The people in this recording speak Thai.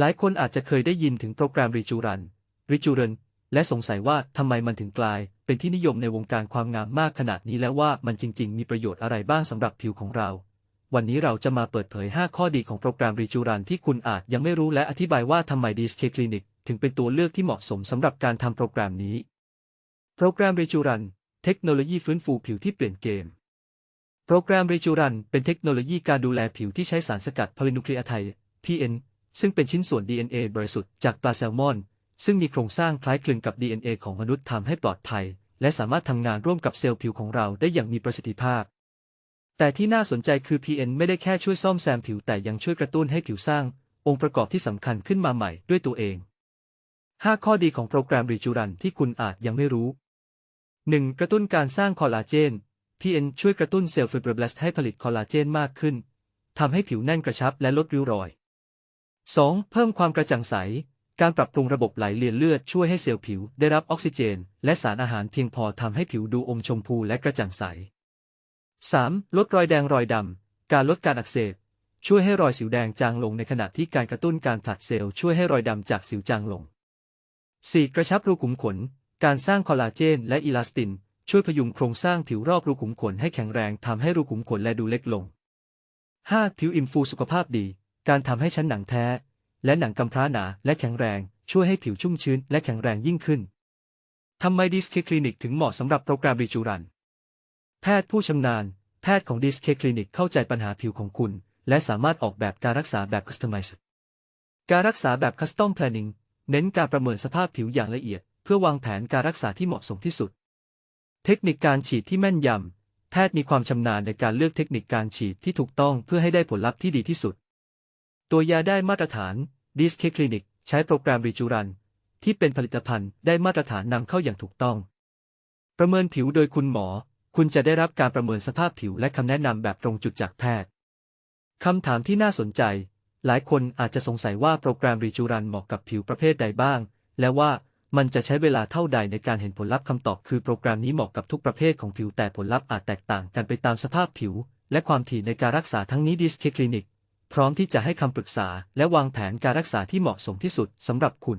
หลายคนอาจจะเคยได้ยินถึงโปรแกรมริจูรัน ริจูรัน และสงสัยว่าทำไมมันถึงกลาย เป็นที่นิยมในวงการความงามมากขนาดนี้และว่ามันจริง ๆ มีประโยชน์อะไรบ้างสำหรับผิวของเรา วันนี้เราจะมาเปิดเผย 5 ข้อดีของโปรแกรมริจูรันที่คุณอาจยังไม่รู้และอธิบายว่าทำไม DSK Clinic ถึงเป็นตัวเลือกที่เหมาะสมสำหรับการทำโปรแกรมนี้ โปรแกรมริจูรัน เทคโนโลยีฟื้นฟูผิวที่เปลี่ยนเกมโปรแกรมริจูรันเป็นเทคโนโลยีการดูแลผิวที่ใช้สารสกัดพอลินูคลีอไทด์ PN ซึ่งเป็นชิ้นส่วน DNA บริสุทธิ์จากปลาแซลมอน ซึ่งมีโครงสร้างคล้ายคลึงกับ DNA ของมนุษย์ทำให้ปลอดภัย และสามารถทำงานร่วมกับเซลล์ผิวของเราได้อย่างมีประสิทธิภาพ แต่ที่น่าสนใจคือ PN ไม่ได้แค่ช่วยซ่อมแซมผิวแต่ยังช่วยกระตุ้นให้ผิวสร้าง องค์ประกอบที่สำคัญขึ้นมาใหม่ด้วยตัวเอง 5 ข้อดีของโปรแกรมริจูรันที่คุณอาจยังไม่รู้ 1. กระตุ้นการสร้างคอลลาเจน PN ช่วยกระตุ้นเซลล์ฟิบรบลาสต์ให้ผลิตคอลลาเจนมากขึ้นทำให้ผิวแน่นกระชับและลดริ้วรอย 2. เพิ่มความกระจ่างใส การปรับปรุงระบบไหลเวียนเลือดช่วยให้เซลล์ผิวได้รับออกซิเจน และสารอาหารเพียงพอทำให้ผิวดูอมชมพูและกระจ่างใส 3. ลดรอยแดงรอยดำ การลดการอักเสบ ช่วยให้รอยสิวแดงจางลงในขณะที่การกระตุ้นการผลัดเซลล์ช่วยให้รอยดำจากสิวจางลง 4. กระชับรูขุมขน การสร้างคอลลาเจน และอิลาสติน ช่วยพยุงโครงสร้างผิวรอบรูขุมขนให้แข็งแรงทำให้รูขุมขนและดูเล็กลง 5. ผิวอิ่มฟูสุขภาพดี การทำให้ชั้นหนังแท้ และหนังกำพร้าหนาและแข็งแรง ช่วยให้ผิวชุ่มชื้นและแข็งแรงยิ่งขึ้นทำไมดิสเคคลินิกถึงเหมาะสำหรับโปรแกรมริจูรัน แพทย์ผู้ชำนาญ แพทย์ของดิสเคคลินิกเข้าใจปัญหาผิวของคุณ และสามารถออกแบบการรักษาแบบ Customize การรักษาแบบ Custom Planning เน้นการประเมินสภาพผิวอย่างละเอียด เพื่อวางแผนการรักษาที่เหมาะสมที่สุด เทคนิคการฉีดที่แม่นยำแพทย์มีความชำนาญในการเลือกเทคนิคการฉีดที่ถูกต้องเพื่อให้ได้ผลลัพธ์ที่ดีที่สุด ตัวยาได้มาตรฐาน d i s k Clinic ใช้โปรแกรมริจูรัน ที่เป็นผลิตภัณฑ์ได้มาตรฐานนำเข้าอย่างถูกต้อง ประเมินผิวโดยคุณหมอ คุณจะได้รับการประเมินสภาพผิวและคำแนะนำแบบตรงจุดจากแพทย์คำถามที่น่าสนใจ หลายคนอาจจะสงสัยว่าโปรแกรมริจูรันเหมาะกับผิวประเภทใดบ้าง และว่ามันจะใช้เวลาเท่าใดในการเห็นผลลัพธ์คำตอบคือโปรแกรมนี้เหมาะกับทุกประเภทของผิวแต่ผลลัพธ์อาจแตกต่างกันไปตามสภาพผิว และความถี่ในการรักษาทั้งนี้ดิสเคคลินิก พร้อมที่จะให้คำปรึกษาและวางแผนการรักษาที่เหมาะสมที่สุดสำหรับคุณ